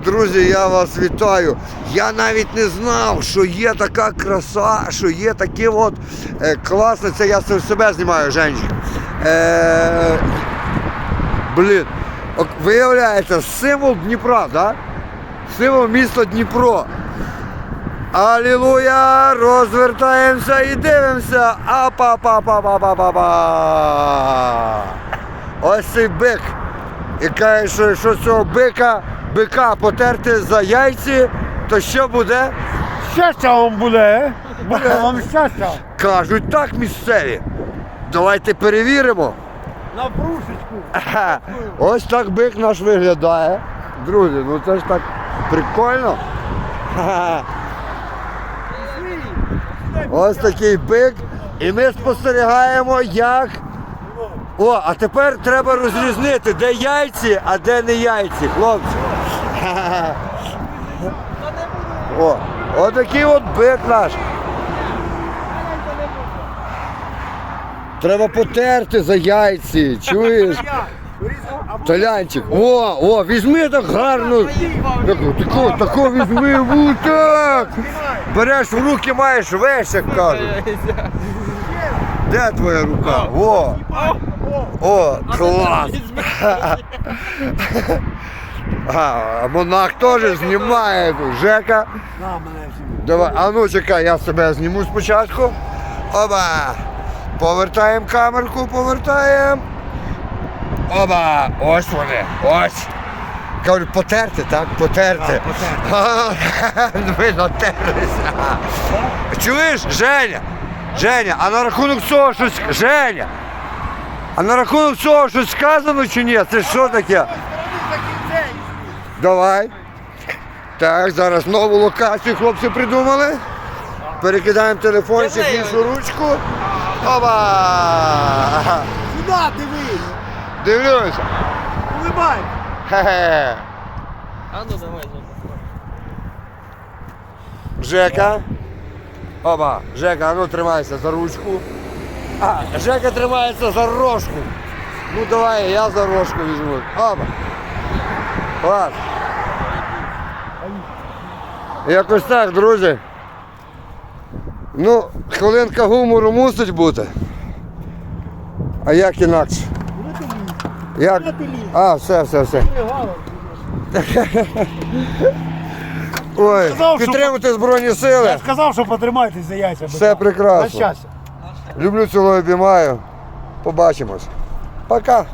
Друзі, я вас вітаю. Я навіть не знав, що є така краса, що є таке от е, класне. Це я себе знімаю, Женечка. Е, блін, виявляється, символ Дніпра, да? Символ міста Дніпро. Алілуя! Розвертаємося і дивимося. Апа-па-па-па-па-па-па! Ось цей бик. І каже, що якщо цього бика, бика потерти за яйці, то що буде? Щастя вам буде, буде вам щастя. Кажуть так місцеві. Давайте перевіримо. На брушечку. Ось так бик наш виглядає. Друзі, ну це ж так прикольно. Ось такий бик. І ми спостерігаємо, як. О, а тепер треба розрізнити, де яйці, а де не яйці, хлопці. О, отакий от бик наш. Треба потерти за яйці, чуєш? Толянчик, о, о, візьми так гарно. Таку, таку візьми, вот так. Береш в руки, маєш весь, як кажуть. Де твоя рука? О, о, клас. А, монах теж знімає. тут. Жека. Мене. Давай, а ну чекай, я себе зніму спочатку. Оба! Повертаємо камерку, повертаємо. Оба! Ось вони, ось. Кажуть, потерти, так? Потерти. Ви натерлися. Чуєш, Женя? Женя, а на рахунок цього щось. Женя! А на рахунок цього щось сказано чи ні? Це що таке? Давай. Так, зараз нову локацію хлопці придумали. Перекидаємо телефончик в іншу ручку. Оба! Сюди дивись. Дивлюся. Улибай. Хе-хе. А ну давай, ну. Жека. Оба. Жека, а ну тримайся за ручку. А, Жека тримається за рожку. Ну давай, я за рожку візьму. Оба. Ладно. Якось так, друзі. Ну, хвилинка гумору мусить бути. А як інакше? Як? А, все, все, все. Ой, Сказав, що- підтримуйте Збройні Сили. Я сказав, що потримайтесь за яйця. Все бика. прекрасно. На щастя. Люблю, цілую, обіймаю. Побачимось. Пока.